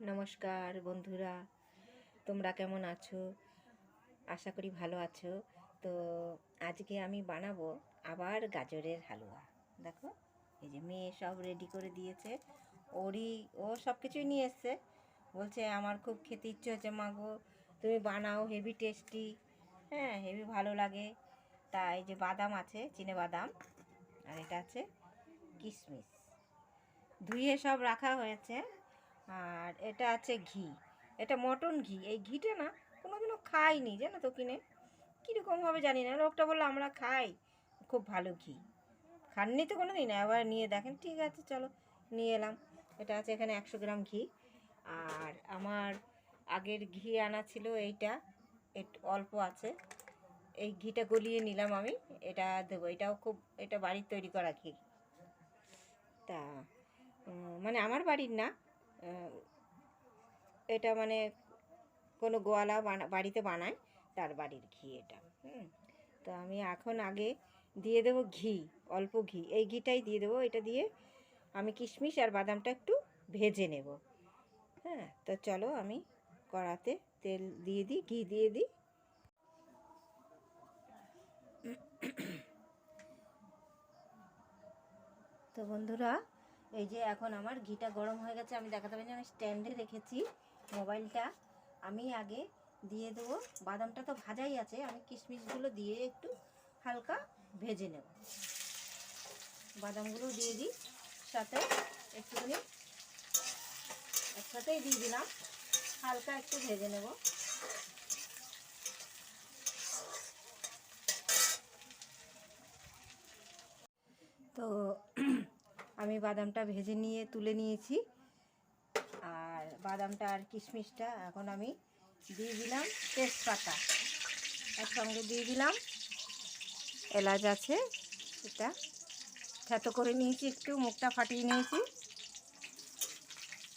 নমস্কার বন্ধুরা, তোমরা কেমন আছো? আশা করি ভালো আছো। তো আজকে আমি বানাবো আবার গাজরের হালুয়া। দেখো, এই যে মেয়ে সব রেডি করে দিয়েছে। ওরই, ও সব কিছুই নিয়ে এসছে। বলছে, আমার খুব খেতে ইচ্ছে হচ্ছে মাগো তুমি বানাও, হেভি টেস্টি হ্যাঁ হেভি ভালো লাগে। তা এই যে বাদাম আছে, চিনে বাদাম। আর এটা আছে কিশমিশ ধুয়ে সব রাখা হয়েছে। আর এটা আছে ঘি। এটা মটন ঘি। এই ঘিটা না কোনোদিনও খাইনি, জানো তো কিনে? কীরকম হবে জানি না। লোকটা বলল, আমরা খাই। খুব ভালো ঘি। খাননি তো কোনো দিন আবার নিয়ে দেখেন। ঠিক আছে, চলো নিয়ে এলাম। এটা আছে এখানে একশো গ্রাম ঘি। আর আমার আগের ঘি আনা ছিল এইটা। একটু অল্প আছে। এই ঘিটা গলিয়ে নিলাম আমি। এটা দেবো। এটাও খুব, এটা বাড়ির তৈরি করা ঘি। তা মানে আমার বাড়ির না। এটা মানে কোনো গোয়ালা বাড়িতে বানায়, তার বাড়ির ঘি এটা, হুম। তো আমি এখন আগে দিয়ে দেবো ঘি, অল্প ঘি, এই ঘিটাই দিয়ে দেবো, এটা দিয়ে আমি কিশমিশ আর বাদামটা একটু ভেজে নেব হ্যাঁ। তো চলো আমি কড়াতে তেল দিয়ে দিই, ঘি দিয়ে দিই। তো বন্ধুরা এই যে এখন আমার ঘিটা গরম হয়ে গেছে, আমি দেখাতে পারি আমি স্ট্যান্ডে রেখেছি মোবাইলটা। আমি আগে দিয়ে দেবো, বাদামটা তো ভাজাই আছে, আমি কিশমিশগুলো দিয়ে একটু হালকা ভেজে নেব। বাদামগুলো দিয়ে দিই, সাথে একটুখানি, একসাথেই দিয়ে দিলাম, হালকা একটু ভেজে নেব। তো আমি বাদামটা ভেজে নিয়ে, তুলে নিয়েছি। আর বাদামটা আর কিশমিশটা এখন আমি দিয়ে দিলাম তেজপাতা। একসঙ্গে দিয়ে দিলাম। এলাচ আছে, এটা থেতো করে নিয়েছি একটু, মুখটা ফাটিয়ে নিয়েছি।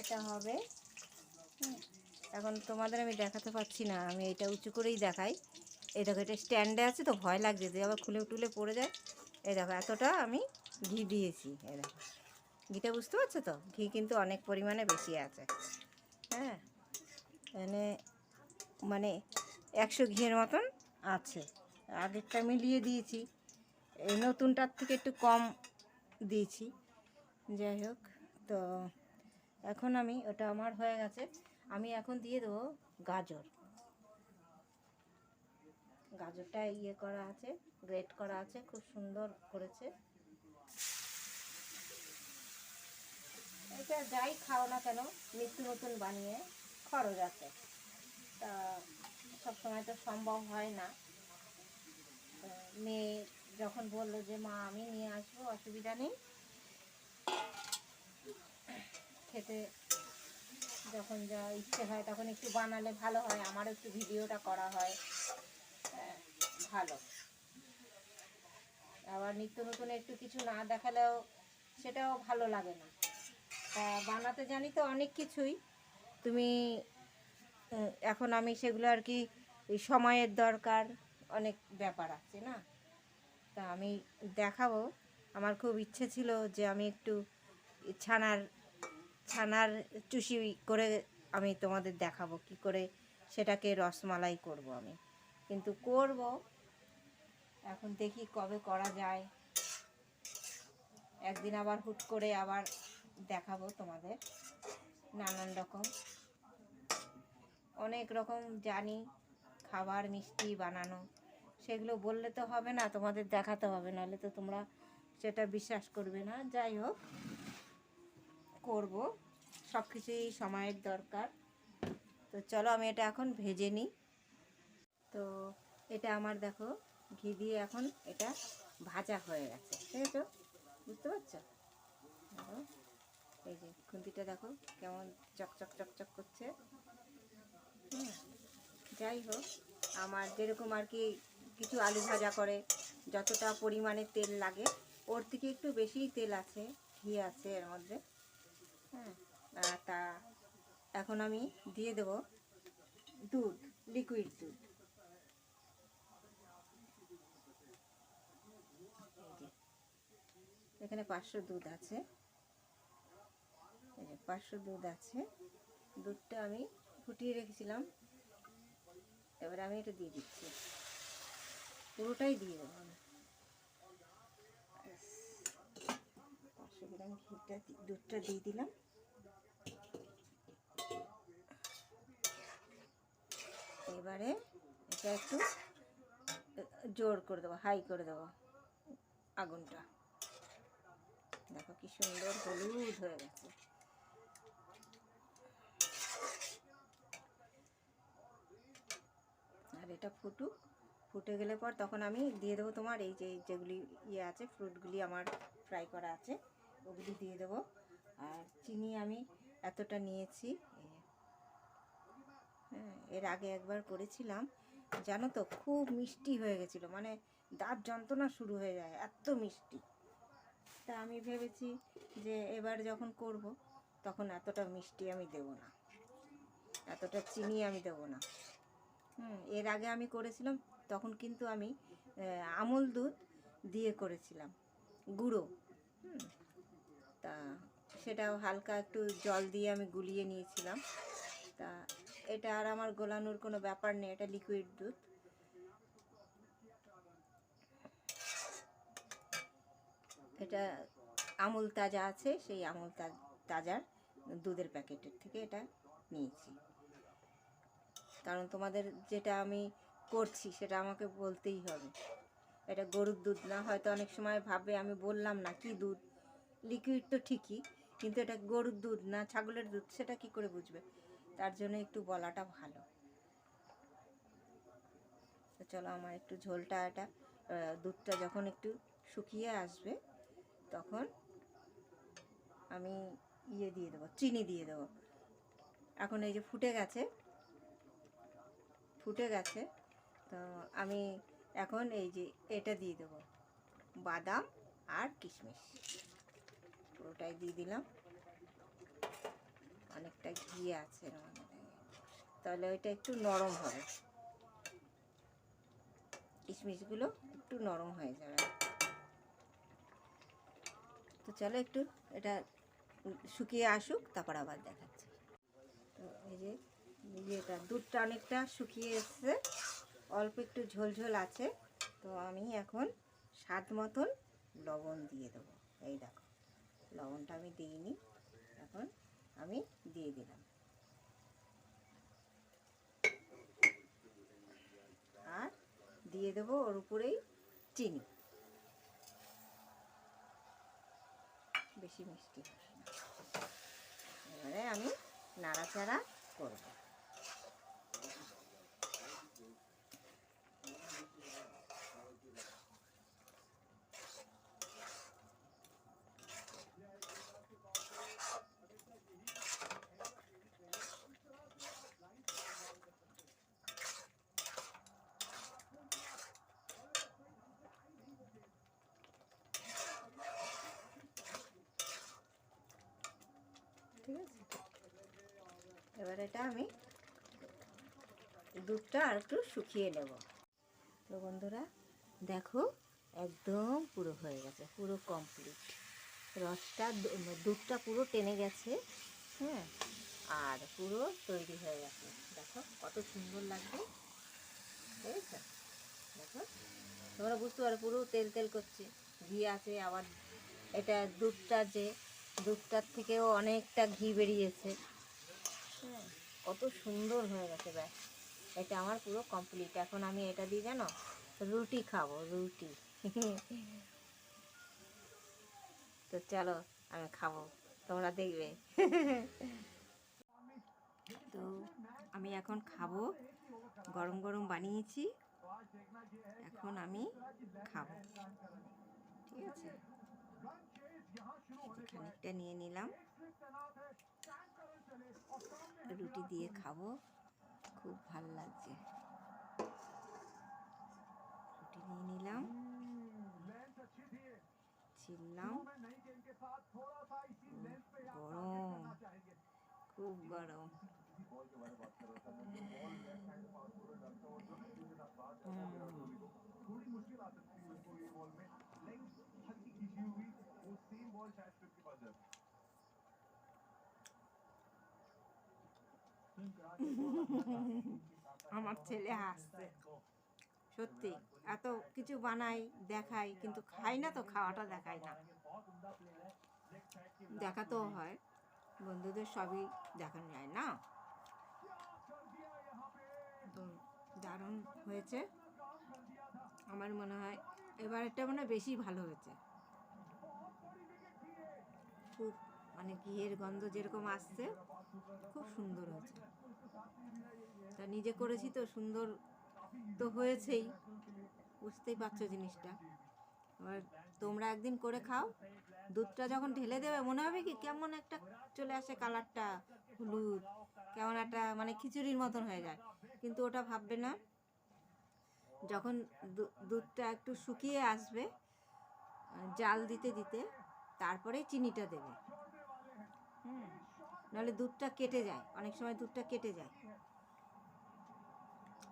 এটা হবে। এখন তোমাদের আমি দেখাতে পাচ্ছি না, আমি এটা উঁচু করেই দেখাই। এই দেখো, এটা স্ট্যান্ডে আছে তো, ভয় লাগছে যে আবার খুলে টুলে পড়ে যায়। এই দেখো, এতটা আমি ঘি দিয়েছি দেখো। ঘিটা বুঝতে পারছ তো? ঘি কিন্তু অনেক পরিমাণে বেশি আছে। হ্যাঁ? এখানে মানে একশো ঘিয়ের মতন আছে। আগেরটা মিলিয়ে দিয়েছি। এই নতুনটার থেকে একটু কম দিয়েছি। যাই হোক, তো এখন আমি, ওটা আমার হয়ে গেছে। আমি এখন দিয়ে দেবো গাজর। গাজরটা ইয়ে করা আছে, গ্রেট করা আছে, খুব সুন্দর করেছে। এটা যাই খাও না কেন, নিত্য নতুন বানিয়ে খরচ আছে। তা সবসময় তো সম্ভব হয় না। মেয়ে যখন বলল যে, মা, আমি নিয়ে আসব, অসুবিধা নেই। খেতে যখন যা ইচ্ছে হয় তখন একটু বানালে ভালো হয়, আমারও একটু ভিডিওটা করা হয়। ভালো। আবার নিত্য নতুন একটু কিছু না দেখালেও সেটাও ভালো লাগে না। বানাতে জানি তো অনেক কিছুই। তুমি এখন আমি সেগুলো আর কি সময়ের দরকার, অনেক ব্যাপার আছে না? তা আমি দেখাবো। আমার খুব ইচ্ছে ছিল যে আমি একটু ছানার ছানার চুষি করে আমি তোমাদের দেখাবো, কি করে সেটাকে রসমালাই করব আমি। কিন্তু করব, এখন দেখি কবে করা যায়। একদিন আবার হুট করে আবার দেখাবো তোমাদের। নানান রকম। অনেক রকম জানি, খাবার, মিষ্টি বানানো। সেগুলো বললে তো হবে না, তোমাদের দেখাতে হবে। নাহলে তো তোমরা সেটা বিশ্বাস করবে না। যাই হোক, করব। সব কিছুই সময়ের দরকার। তো চলো, আমি এটা এখন ভেজে নিই। তো এটা আমার দেখো, ঘি দিয়ে এখন এটা ভাজা হয়ে গেছে। ঠিক আছে বুঝতে পারছ? এই যে, খুন্তিটা দেখো কেমন চকচক চকচক করছে। যাই হোক, আমার যেরকম আর কি কিছু আলু ভাজা করে, যতটা পরিমাণে তেল লাগে, ওর থেকে একটু বেশিই তেল আছে, ঘি আছে এর মধ্যে। হ্যাঁ তা এখন আমি দিয়ে দেব দুধ লিকুইড দুধ। এখানে পাঁচশো দুধ আছে। পাঁচশো দুধ আছে। দুধ দুধটা আমি ফুটিয়ে রেখেছিলাম। এবার আমি এটা দিয়ে দিচ্ছি। পুরোটাই দিয়ে দেবো আমি। পাঁচশো গ্রাম ঘিটা দুধটা দিয়ে দিলাম। এবারে এটা একটু জোর করে দেবো, হাই করে দেবো আগুনটা। দেখো কি সুন্দর হলুদ হয়ে গেছে। আর এটা ফুটুক। ফুটে গেলে পর তখন আমি দিয়ে দেবো তোমার এই যে, যেগুলি ইয়ে আছে ফ্রুটগুলি আমার ফ্রাই করা আছে, ওগুলি দিয়ে দেবো। আর চিনি আমি এতটা নিয়েছি। হ্যাঁ এর আগে একবার করেছিলাম। জানো তো, খুব মিষ্টি হয়ে গেছিল মানে দাঁত যন্ত্রণা শুরু হয়ে যায়, এত মিষ্টি। তা আমি ভেবেছি যে এবার যখন করব, তখন এতটা মিষ্টি আমি দেব না। এতটা চিনি আমি দেব না। হুম, এর আগে আমি করেছিলাম, তখন কিন্তু আমি আমুল দুধ দিয়ে করেছিলাম, গুঁড়ো তা সেটাও হালকা একটু জল দিয়ে আমি গুলিয়ে নিয়েছিলাম, তা এটা আর আমার গোলানোর কোনো ব্যাপার নেই, এটা লিকুইড দুধ। এটা আমুল তাজা আছে, সেই আমুল তাজার দুধের প্যাকেটের থেকে এটা নিয়েছি। কারণ তোমাদের যেটা আমি করছি সেটা আমাকে বলতেই হবে। এটা গরুর দুধ না, হয়তো অনেক সময় ভাববে আমি বললাম না কি দুধ। লিকুইড তো ঠিকই, কিন্তু এটা গরুর দুধ না, ছাগলের দুধ, সেটা কি করে বুঝবে? তার জন্য একটু বলাটা ভালো। তো চলো আমার একটু ঝোলটা, এটা দুধটা যখন একটু শুকিয়ে আসবে, তখন আমি ইয়ে দিয়ে দেবো, চিনি দিয়ে দেবো। এখন এই যে ফুটে গেছে ফুটে গেছে। তো আমি এখন এই যে এটা দিয়ে দেবো। বাদাম আর কিশমিশ। পুরোটাই দিয়ে দিলাম। অনেকটা ঘি আছে তাহলে ওইটা একটু নরম হবে। কিশমিশগুলো একটু নরম হয়ে যাবে। তো চলো একটু এটা শুকিয়ে আসুক, তারপর আবার দেখাচ্ছি। তো এই যে ইয়েটা, দুধটা অনেকটা শুকিয়ে এসছে। অল্প একটু ঝোল ঝোল আছে। তো আমি এখন স্বাদ মতন লবণ দিয়ে দেবো। এই দেখো, লবণটা আমি দিইনি। এখন আমি দিয়ে দিলাম। আর দিয়ে দেবো ওর উপরেই চিনি। বেশি মিষ্টি এবারে আমি নাড়াচাড়া করব ঠিক আছে এবার এটা আমি দুধটা আর একটু শুকিয়ে নেব। তো বন্ধুরা, দেখো একদম পুরো হয়ে গেছে, পুরো কমপ্লিট রসটা, দুধটা পুরো টেনে গেছে হ্যাঁ আর পুরো তৈরি হয়ে গেছে। দেখো কত সুন্দর লাগবে বুঝেছ? দেখো, তোমরা বুঝতে পারো পুরো তেল তেল করছে। ঘি আছে, আবার এটা দুধটা যে, দুধটার থেকেও অনেকটা ঘি বেরিয়েছে। হ্যাঁ। কত সুন্দর হয়ে গেছে, ব্যাস। এটা আমার পুরো কমপ্লিট এখন আমি এটা দিয়ে জানো রুটি খাব, রুটি। তো চলো, আমি খাব। তোমরা দেখবে। তো আমি এখন খাব, গরম গরম বানিয়েছি। এখন আমি খাব। ঠিক আছে? খানিকটা নিয়ে নিলাম। রুটি দিয়ে খাব। খুব ভালো লাগছে। রুটি নিয়ে নিলাম। ছিললাম। গরম। খুব গরম। হুম। আমার ছেলে হাসছে। সত্যি, এত কিছু বানাই, দেখাই, কিন্তু খাই না তো, খাওয়াটা দেখাই না। দেখাতেও হয়, বন্ধুদের সবই দেখানো যায় না? তো দারুণ হয়েছে। আমার মনে হয় এবারেরটা মনে হয় বেশি ভালো হয়েছে। খুব মানে ঘিয়ের গন্ধ যেরকম আসছে, খুব সুন্দর হয়েছে। তা নিজে করেছি তো, সুন্দর তো হয়েছেই। বুঝতেই পারছ জিনিসটা। এবার তোমরা একদিন করে খাও। দুধটা যখন ঢেলে দেবে, মনে হবে কি কেমন একটা চলে আসে কালারটা, হলুদ, কেমন একটা মানে খিচুড়ির মতন হয়ে যায়। কিন্তু ওটা ভাববে না। যখন দুধটা একটু শুকিয়ে আসবে, জাল দিতে দিতে তারপরে চিনিটা দেবে। হুম। নাহলে দুধটা কেটে যায়। অনেক সময় দুধটা কেটে যায়।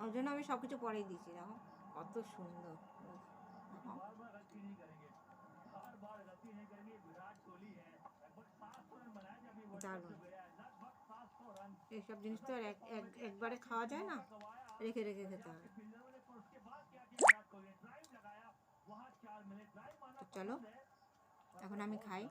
ওই জন্য আমি সব কিছু পরেই দিয়েছি, দেখো। কত সুন্দর। দারুণ। এইসব জিনিস তো আর এক- এক- একবারে খাওয়া যায় না। রেখে রেখে খেতে হবে। তো চলো, এখন আমি খাই।